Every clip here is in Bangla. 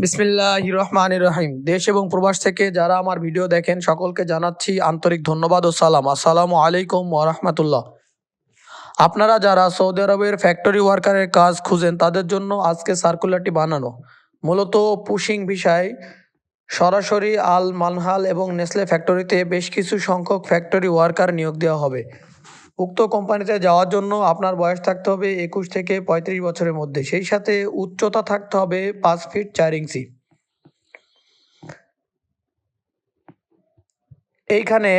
বিসমিল্লাহ রহমান রহিম। দেশ এবং প্রবাস থেকে যারা আমার ভিডিও দেখেন, সকলকে জানাচ্ছি আন্তরিক ধন্যবাদ ও সালাম। আসসালামু আলাইকুম ওরহমতুল্লাহ আপনারা যারা সৌদি আরবের ফ্যাক্টরি ওয়ার্কারের কাজ খুঁজেন, তাদের জন্য আজকে সার্কুলারটি বানানো। মূলত পুশিং বিষয়, সরাসরি আল মানহাল এবং নেসলে ফ্যাক্টরিতে বেশ কিছু সংখ্যক ফ্যাক্টরি ওয়ার্কার নিয়োগ দেওয়া হবে। উক্ত কোম্পানিতে যাওয়ার জন্য আপনার বয়স থাকতে হবে একুশ থেকে পঁয়ত্রিশ বছরের মধ্যে। সেই সাথে উচ্চতা থাকতে হবে পাঁচ ফিট চার ইঞ্চি। এইখানে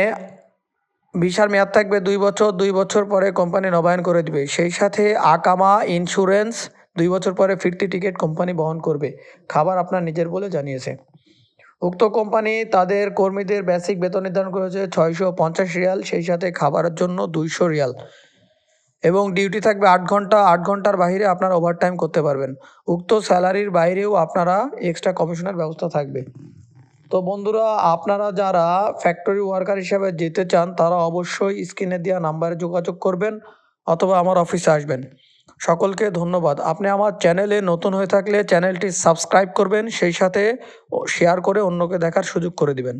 ভিসার মেয়াদ থাকবে দুই বছর দুই বছর পরে কোম্পানি নবায়ন করে দিবে। সেই সাথে আকামা ইন্স্যুরেন্স দুই বছর পরে ফিরতি টিকিট কোম্পানি বহন করবে। খাবার আপনার নিজের বলে জানিয়েছে। উক্ত কোম্পানি তাদের কর্মীদের বেসিক বেতন নির্ধারণ করেছে ছয়শো পঞ্চাশ রিয়াল, সেই সাথে খাবারের জন্য দুইশো রিয়াল। এবং ডিউটি থাকবে আট ঘণ্টা, আট ঘণ্টার বাইরে আপনারা ওভারটাইম করতে পারবেন। উক্ত স্যালারির বাইরেও আপনারা এক্সট্রা কমিশনের ব্যবস্থা থাকবে। তো বন্ধুরা, আপনারা যারা ফ্যাক্টরি ওয়ার্কার হিসাবে যেতে চান, তারা অবশ্যই স্ক্রিনে দেওয়া নাম্বারে যোগাযোগ করবেন অথবা আমার অফিসে আসবেন। সকলকে ধন্যবাদ। আপনি আমার চ্যানেলে নতুন হয়ে থাকলে চ্যানেলটি সাবস্ক্রাইব করবেন, সেই সাথে শেয়ার করে অন্যকে দেখার সুযোগ করে দিবেন।